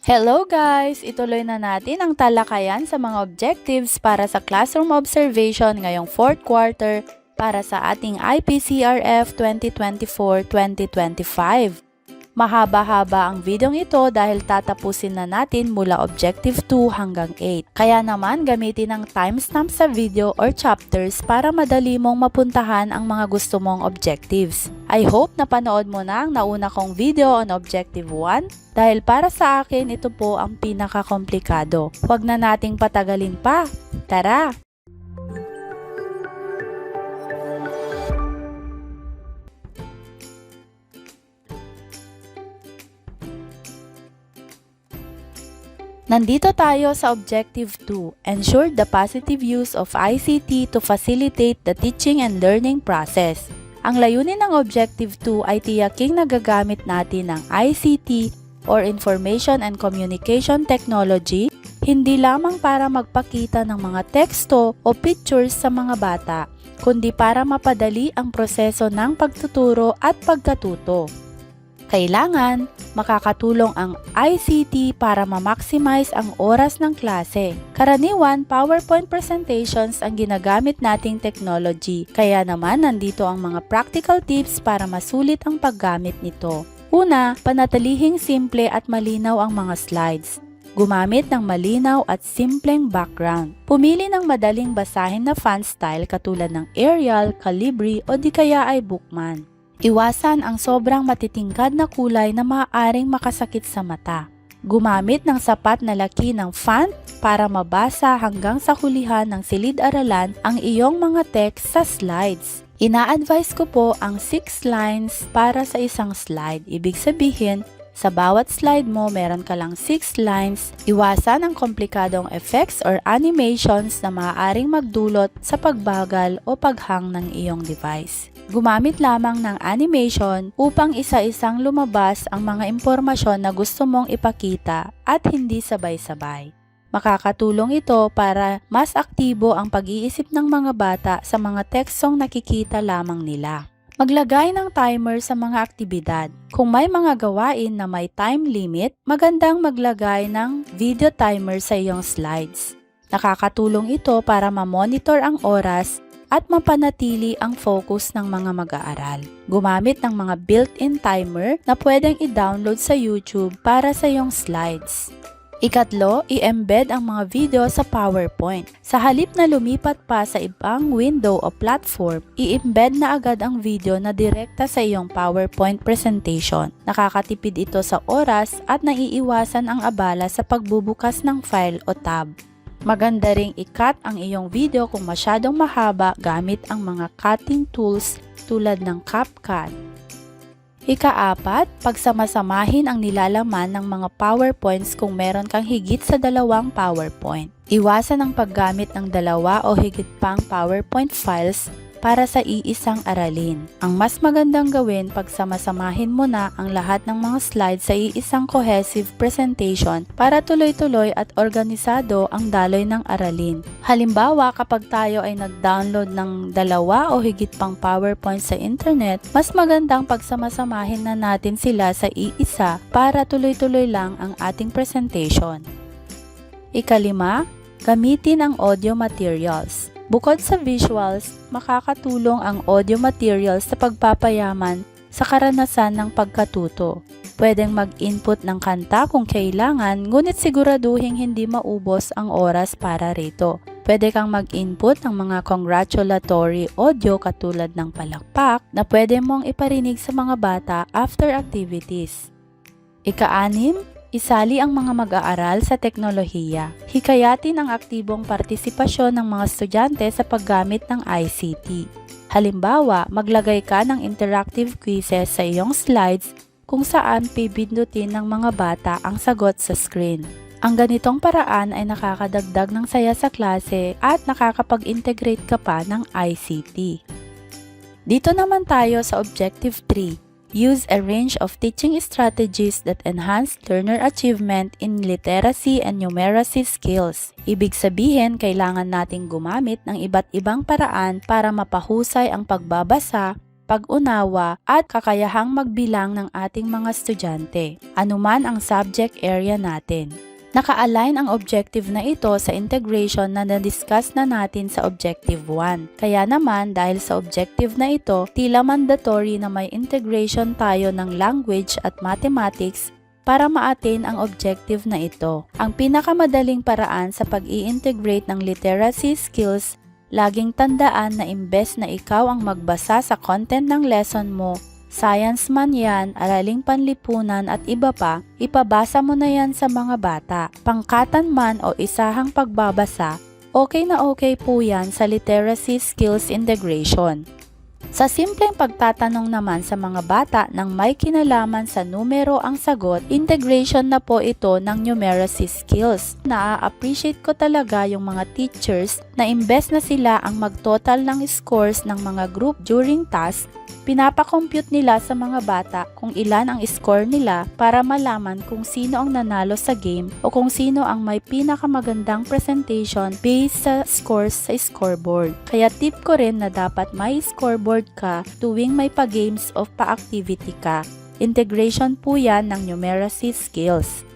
Hello guys! Ituloy na natin ang talakayan sa mga objectives para sa classroom observation ngayong fourth quarter para sa ating IPCRF 2024-2025. Mahaba-haba ang videong ito dahil tatapusin na natin mula Objective 2 hanggang 8. Kaya naman gamitin ang timestamp sa video or chapters para madali mong mapuntahan ang mga gusto mong objectives. I hope na panood mo na ang nauna kong video on Objective 1 dahil para sa akin ito po ang pinakakomplikado. Huwag na nating patagalin pa. Tara! Nandito tayo sa Objective 2, ensure the positive use of ICT to facilitate the teaching and learning process. Ang layunin ng Objective 2 ay tiyaking nagagamit natin ng ICT or Information and Communication Technology hindi lamang para magpakita ng mga teksto o pictures sa mga bata, kundi para mapadali ang proseso ng pagtuturo at pagkatuto. Kailangan makakatulong ang ICT para ma-maximize ang oras ng klase. Karaniwan, PowerPoint presentations ang ginagamit nating technology, kaya naman nandito ang mga practical tips para masulit ang paggamit nito. Una, panatilihing simple at malinaw ang mga slides. Gumamit ng malinaw at simpleng background. Pumili ng madaling basahin na font style katulad ng Arial, Calibri o di kaya ay Bookman. Iwasan ang sobrang matitingkad na kulay na maaaring makasakit sa mata. Gumamit ng sapat na laki ng font para mabasa hanggang sa hulihan ng silid-aralan ang iyong mga text sa slides. Ina-advise ko po ang 6 lines para sa isang slide. Ibig sabihin, sa bawat slide mo, meron ka lang 6 lines. Iwasan ang komplikadong effects or animations na maaaring magdulot sa pagbagal o paghang ng iyong device. Gumamit lamang ng animation upang isa-isang lumabas ang mga impormasyon na gusto mong ipakita at hindi sabay-sabay. Makakatulong ito para mas aktibo ang pag-iisip ng mga bata sa mga tekstong nakikita lamang nila. Maglagay ng timer sa mga aktibidad. Kung may mga gawain na may time limit, magandang maglagay ng video timer sa iyong slides. Nakakatulong ito para ma-monitor ang oras at mapanatili ang focus ng mga mag-aaral. Gumamit ng mga built-in timer na pwedeng i-download sa YouTube para sa iyong slides. Ikatlo, i-embed ang mga video sa PowerPoint. Sa halip na lumipat pa sa ibang window o platform, i-embed na agad ang video na direkta sa iyong PowerPoint presentation. Nakakatipid ito sa oras at naiiwasan ang abala sa pagbubukas ng file o tab. Maganda ring i-cut ang iyong video kung masyadong mahaba gamit ang mga cutting tools tulad ng CapCut. Ikaapat, pagsamasamahin ang nilalaman ng mga PowerPoints kung meron kang higit sa dalawang PowerPoint. Iwasan ang paggamit ng dalawa o higit pang PowerPoint files para sa iisang aralin. Ang mas magandang gawin pagsamasamahin mo na ang lahat ng mga slides sa iisang cohesive presentation para tuloy-tuloy at organisado ang daloy ng aralin. Halimbawa, kapag tayo ay nag-download ng dalawa o higit pang PowerPoint sa internet, mas magandang pagsamasamahin na natin sila sa iisa para tuloy-tuloy lang ang ating presentation. Ikalima, gamitin ang audio materials. Bukod sa visuals, makakatulong ang audio materials sa pagpapayaman sa karanasan ng pagkatuto. Pwedeng mag-input ng kanta kung kailangan, ngunit siguraduhin hindi maubos ang oras para rito. Pwede kang mag-input ng mga congratulatory audio katulad ng palakpak na pwede mong iparinig sa mga bata after activities. Ika-anim, Isali ang mga mag-aaral sa teknolohiya. Hikayatin ang aktibong partisipasyon ng mga estudyante sa paggamit ng ICT. Halimbawa, maglagay ka ng interactive quizzes sa iyong slides kung saan pipindutin ng mga bata ang sagot sa screen. Ang ganitong paraan ay nakakadagdag ng saya sa klase at nakakapag-integrate ka pa ng ICT. Dito naman tayo sa Objective 3 Use a range of teaching strategies that enhance learner achievement in literacy and numeracy skills. Ibig sabihin, kailangan nating gumamit ng iba't ibang paraan para mapahusay ang pagbabasa, pag-unawa at kakayahang magbilang ng ating mga estudyante, anuman ang subject area natin. Naka-align ang objective na ito sa integration na na-discuss na natin sa Objective 1. Kaya naman dahil sa objective na ito, tila mandatory na may integration tayo ng language at mathematics para ma-attain ang objective na ito. Ang pinakamadaling paraan sa pag integrate ng literacy skills, laging tandaan na imbes na ikaw ang magbasa sa content ng lesson mo, science man yan, araling panlipunan at iba pa, ipabasa mo na yan sa mga bata. Pangkatan man o isahang pagbabasa, okay na okay po yan sa literacy skills integration. Sa simpleng pagtatanong naman sa mga bata nang may kinalaman sa numero ang sagot, integration na po ito ng numeracy skills. Na-appreciate ko talaga yung mga teachers na imbes na sila ang magtotal ng scores ng mga group during task, pinapakompute nila sa mga bata kung ilan ang score nila para malaman kung sino ang nanalo sa game o kung sino ang may pinakamagandang presentation based sa scores sa scoreboard. Kaya tip ko rin na dapat may scoreboard ka tuwing may pa-games o pa-activity ka. Integration po yan ng numeracy skills.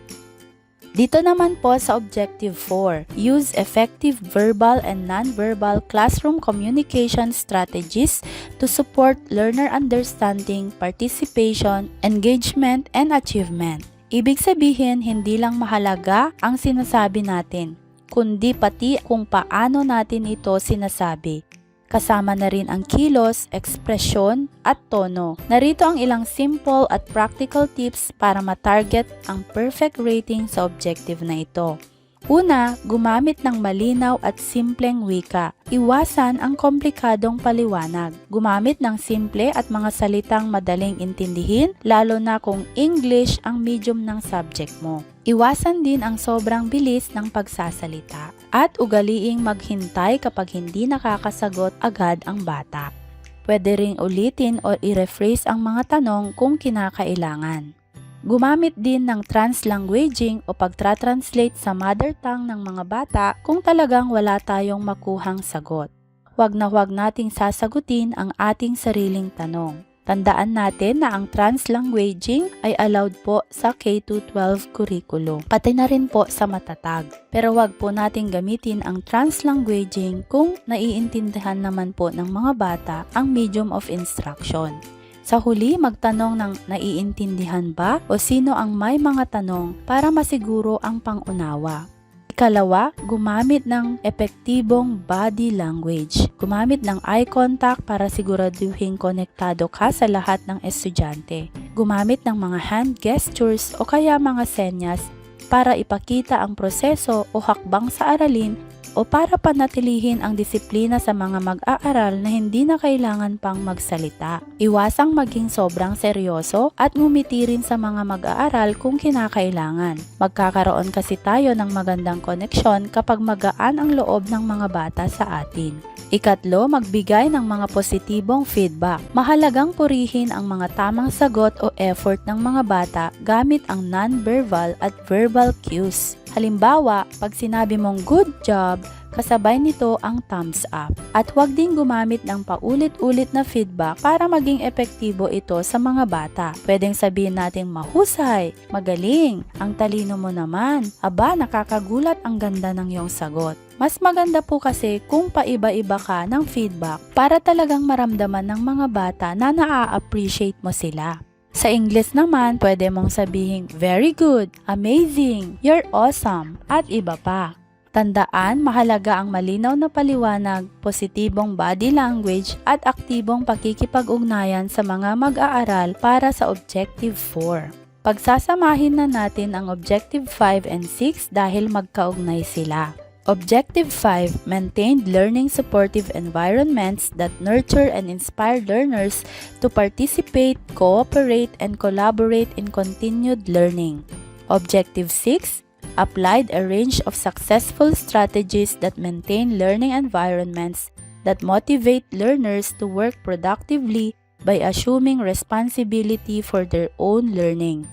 Dito naman po sa Objective 4, use effective verbal and non-verbal classroom communication strategies to support learner understanding, participation, engagement, and achievement. Ibig sabihin, hindi lang mahalaga ang sinasabi natin, kundi pati kung paano natin ito sinasabi. Kasama na rin ang kilos, ekspresyon, at tono. Narito ang ilang simple at practical tips para matarget ang perfect rating sa objective na ito. Una, gumamit ng malinaw at simpleng wika. Iwasan ang komplikadong paliwanag. Gumamit ng simple at mga salitang madaling intindihin, lalo na kung English ang medium ng subject mo. Iwasan din ang sobrang bilis ng pagsasalita. At ugaliing maghintay kapag hindi nakakasagot agad ang bata. Pwede ring ulitin o i-rephrase ang mga tanong kung kinakailangan. Gumamit din ng translanguaging o pagtra-translate sa mother tongue ng mga bata kung talagang wala tayong makuhang sagot. Huwag na huwag nating sasagutin ang ating sariling tanong. Tandaan natin na ang translanguaging ay allowed po sa K-12 curriculum, pati na rin po sa matatag. Pero huwag po nating gamitin ang translanguaging kung naiintindihan naman po ng mga bata ang medium of instruction. Sa huli, magtanong ng naiintindihan ba o sino ang may mga tanong para masiguro ang pangunawa. Ikalawa, gumamit ng epektibong body language. Gumamit ng eye contact para siguraduhin konektado ka sa lahat ng estudyante. Gumamit ng mga hand gestures o kaya mga senyas para ipakita ang proseso o hakbang sa aralin o para panatilihin ang disiplina sa mga mag-aaral na hindi na kailangan pang magsalita. Iwasang maging sobrang seryoso at ngumiti rin sa mga mag-aaral kung kinakailangan. Magkakaroon kasi tayo ng magandang koneksyon kapag magaan ang loob ng mga bata sa atin. Ikatlo, magbigay ng mga positibong feedback. Mahalagang purihin ang mga tamang sagot o effort ng mga bata gamit ang non-verbal at verbal cues. Halimbawa, pag sinabi mong good job, kasabay nito ang thumbs up. At huwag din gumamit ng paulit-ulit na feedback para maging epektibo ito sa mga bata. Pwedeng sabihin natin mahusay, magaling, ang talino mo naman, aba nakakagulat ang ganda ng iyong sagot. Mas maganda po kasi kung paiba-iba ka ng feedback para talagang maramdaman ng mga bata na naa-appreciate mo sila. Sa English naman, pwede mong sabihin, very good, amazing, you're awesome, at iba pa. Tandaan, mahalaga ang malinaw na paliwanag, positibong body language at aktibong pakikipag-ugnayan sa mga mag-aaral para sa Objective 4. Pagsasamahin na natin ang Objective 5 and 6 dahil magkaugnay sila. Objective 5 maintained learning supportive environments that nurture and inspire learners to participate, cooperate, and collaborate in continued learning. Objective 6 applied a range of successful strategies that maintain learning environments that motivate learners to work productively by assuming responsibility for their own learning.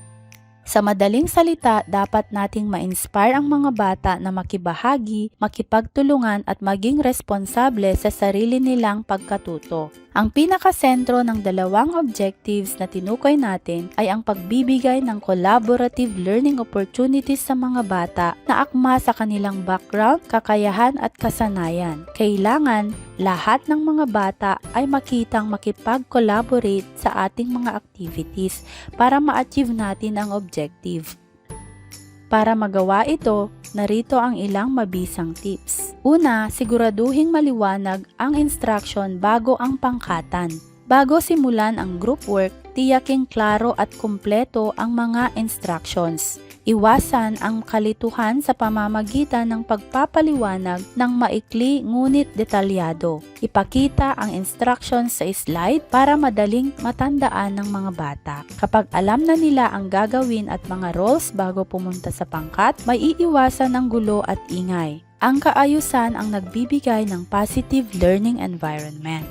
Sa madaling salita, dapat nating ma-inspire ang mga bata na makibahagi, makipagtulungan at maging responsable sa sarili nilang pagkatuto. Ang pinakasentro ng dalawang objectives na tinukoy natin ay ang pagbibigay ng collaborative learning opportunities sa mga bata na akma sa kanilang background, kakayahan at kasanayan. Kailangan lahat ng mga bata ay makitang makipag-collaborate sa ating mga activities para ma-achieve natin ang objective. Para magawa ito, narito ang ilang mabisang tips. Una, siguraduhing maliwanag ang instruction bago ang pangkatan. Bago simulan ang group work, tiyaking klaro at kumpleto ang mga instructions. Iwasan ang kalituhan sa pamamagitan ng pagpapaliwanag ng maikli ngunit detalyado. Ipakita ang instructions sa slide para madaling matandaan ng mga bata. Kapag alam na nila ang gagawin at mga roles bago pumunta sa pangkat, may iiwasan ang gulo at ingay. Ang kaayusan ang nagbibigay ng positive learning environment.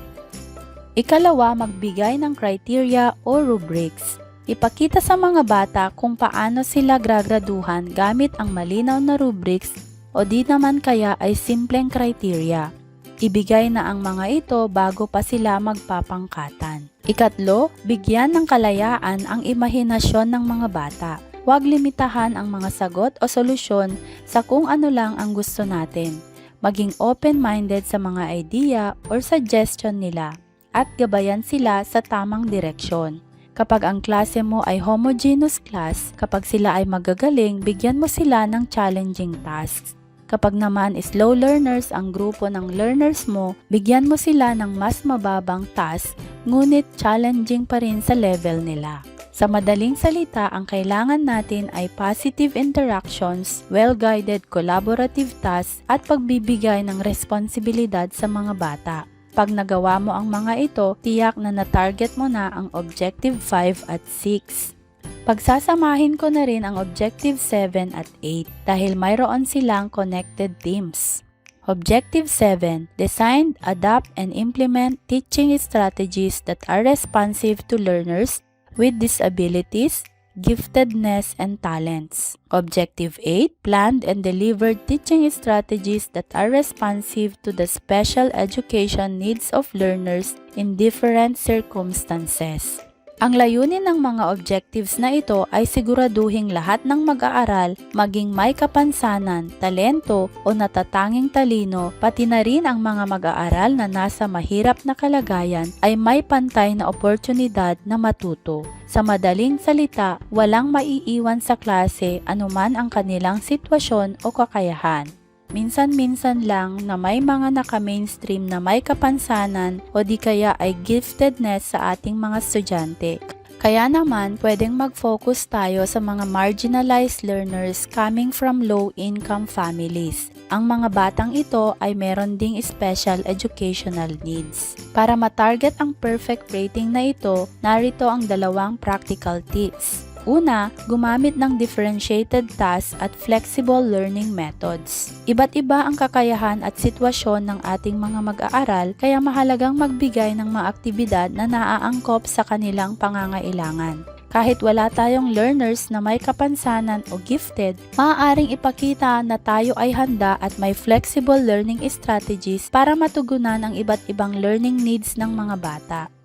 Ikalawa, magbigay ng criteria o rubrics. Ipakita sa mga bata kung paano sila gragraduhan gamit ang malinaw na rubrics o di naman kaya ay simpleng criteria. Ibigay na ang mga ito bago pa sila magpapangkatan. Ikatlo, bigyan ng kalayaan ang imahinasyon ng mga bata. Huwag limitahan ang mga sagot o solusyon sa kung ano lang ang gusto natin. Maging open-minded sa mga idea or suggestion nila at gabayan sila sa tamang direksyon. Kapag ang klase mo ay homogeneous class, kapag sila ay magagaling, bigyan mo sila ng challenging tasks. Kapag naman slow learners ang grupo ng learners mo, bigyan mo sila ng mas mababang task, ngunit challenging pa rin sa level nila. Sa madaling salita, ang kailangan natin ay positive interactions, well-guided collaborative tasks, at pagbibigay ng responsibilidad sa mga bata. Pag nagawa mo ang mga ito, tiyak na na-target mo na ang Objective 5 at 6. Pagsasamahin ko na rin ang Objective 7 at 8 dahil mayroon silang connected themes. Objective 7. Design, adapt, and implement teaching strategies that are responsive to learners with disabilities, giftedness, and talents. Objective 8. Planned and delivered teaching strategies that are responsive to the special education needs of learners in different circumstances. Ang layunin ng mga objectives na ito ay siguraduhing lahat ng mag-aaral, maging may kapansanan, talento o natatanging talino, pati na rin ang mga mag-aaral na nasa mahirap na kalagayan ay may pantay na oportunidad na matuto. Sa madaling salita, walang maiiwan sa klase anuman ang kanilang sitwasyon o kakayahan. Minsan-minsan lang na may mga naka-mainstream na may kapansanan o di kaya ay giftedness sa ating mga estudyante. Kaya naman, pwedeng mag-focus tayo sa mga marginalized learners coming from low-income families. Ang mga batang ito ay meron ding special educational needs. Para matarget ang perfect rating na ito, narito ang dalawang practical tips. Una, gumamit ng differentiated tasks at flexible learning methods. Iba't iba ang kakayahan at sitwasyon ng ating mga mag-aaral kaya mahalagang magbigay ng mga aktibidad na naaangkop sa kanilang pangangailangan. Kahit wala tayong learners na may kapansanan o gifted, maaaring ipakita na tayo ay handa at may flexible learning strategies para matugunan ang iba't ibang learning needs ng mga bata.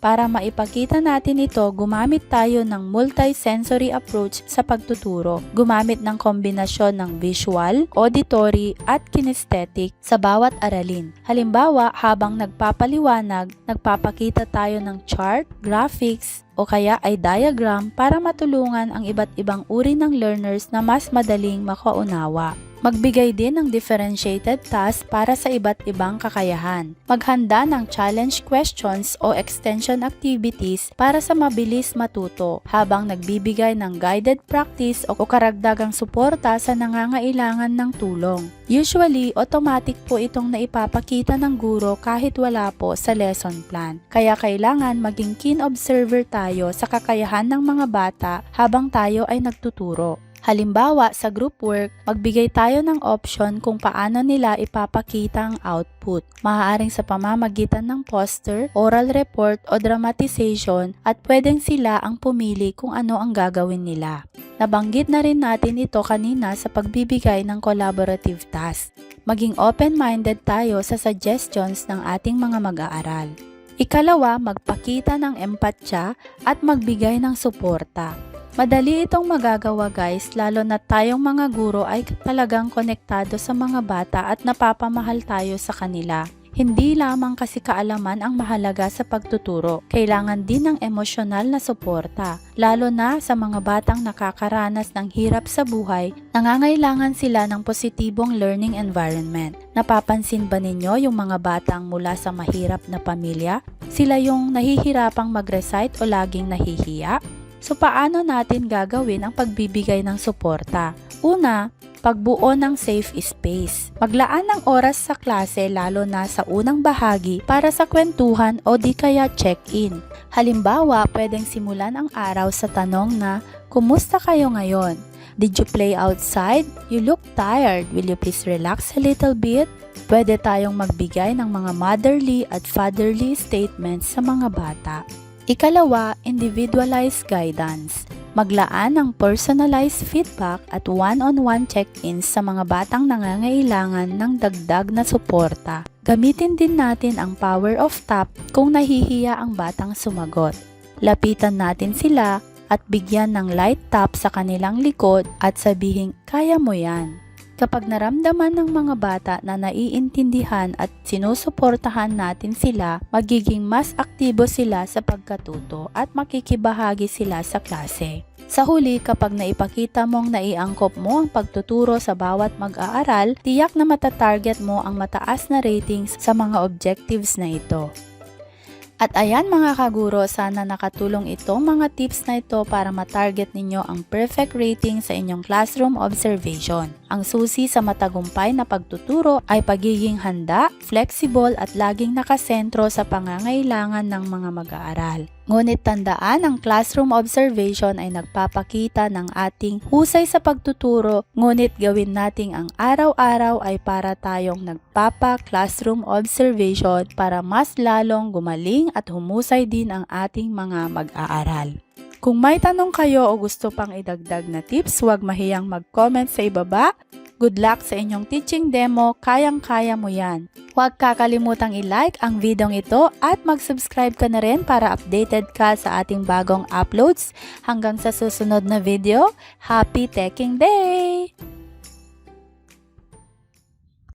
Para maipakita natin ito, gumamit tayo ng multi-sensory approach sa pagtuturo. Gumamit ng kombinasyon ng visual, auditory, at kinesthetic sa bawat aralin. Halimbawa, habang nagpapaliwanag, nagpapakita tayo ng chart, graphics, o kaya ay diagram para matulungan ang iba't ibang uri ng learners na mas madaling makaunawa. Magbigay din ng differentiated task para sa iba't ibang kakayahan. Maghanda ng challenge questions o extension activities para sa mabilis matuto habang nagbibigay ng guided practice o karagdagang suporta sa nangangailangan ng tulong. Usually, automatic po itong naipapakita ng guro kahit wala po sa lesson plan. Kaya kailangan maging keen observer tayo sa kakayahan ng mga bata habang tayo ay nagtuturo. Halimbawa, sa group work, magbigay tayo ng option kung paano nila ipapakita ang output. Maaaring sa pamamagitan ng poster, oral report o dramatization at pwedeng sila ang pumili kung ano ang gagawin nila. Nabanggit na rin natin ito kanina sa pagbibigay ng collaborative task. Maging open-minded tayo sa suggestions ng ating mga mag-aaral. Ikalawa, magpakita ng empatya at magbigay ng suporta. Madali itong magagawa guys lalo na tayong mga guro ay talagang konektado sa mga bata at napapamahal tayo sa kanila. Hindi lamang kasi kaalaman ang mahalaga sa pagtuturo, kailangan din ng emosyonal na suporta. Lalo na sa mga batang nakakaranas ng hirap sa buhay, nangangailangan sila ng positibong learning environment. Napapansin ba ninyo yung mga batang mula sa mahirap na pamilya? Sila yung nahihirapang mag-recite o laging nahihiya? So paano natin gagawin ang pagbibigay ng suporta? Una, pagbuo ng safe space. Maglaan ng oras sa klase lalo na sa unang bahagi para sa kwentuhan o di kaya check-in. Halimbawa, pwedeng simulan ang araw sa tanong na, Kumusta kayo ngayon? Did you play outside? You look tired. Will you please relax a little bit? Pwede tayong magbigay ng mga motherly at fatherly statements sa mga bata. Ikalawa, individualized guidance. Maglaan ng personalized feedback at one-on-one check-ins sa mga batang nangangailangan ng dagdag na suporta. Gamitin din natin ang power of tap kung nahihiya ang batang sumagot. Lapitan natin sila at bigyan ng light tap sa kanilang likod at sabihin, kaya mo yan. Kapag naramdaman ng mga bata na naiintindihan at sinusuportahan natin sila, magiging mas aktibo sila sa pagkatuto at makikibahagi sila sa klase. Sa huli, kapag naipakita mong naiangkop mo ang pagtuturo sa bawat mag-aaral, tiyak na matatarget mo ang mataas na ratings sa mga objectives na ito. At ayan mga kaguro, sana nakatulong itong mga tips na ito para matarget ninyo ang perfect rating sa inyong classroom observation. Ang susi sa matagumpay na pagtuturo ay pagiging handa, flexible at laging nakasentro sa pangangailangan ng mga mag-aaral. Ngunit tandaan, ang classroom observation ay nagpapakita ng ating husay sa pagtuturo, ngunit gawin nating ang araw-araw ay para tayong nagpapa-classroom observation para mas lalong gumaling at humusay din ang ating mga mag-aaral. Kung may tanong kayo o gusto pang idagdag na tips, huwag mahiyang mag-comment sa ibaba. Good luck sa inyong teaching demo, kayang-kaya mo yan. Huwag kakalimutang i-like ang video ito at mag-subscribe ka na rin para updated ka sa ating bagong uploads. Hanggang sa susunod na video, Happy Teching Day!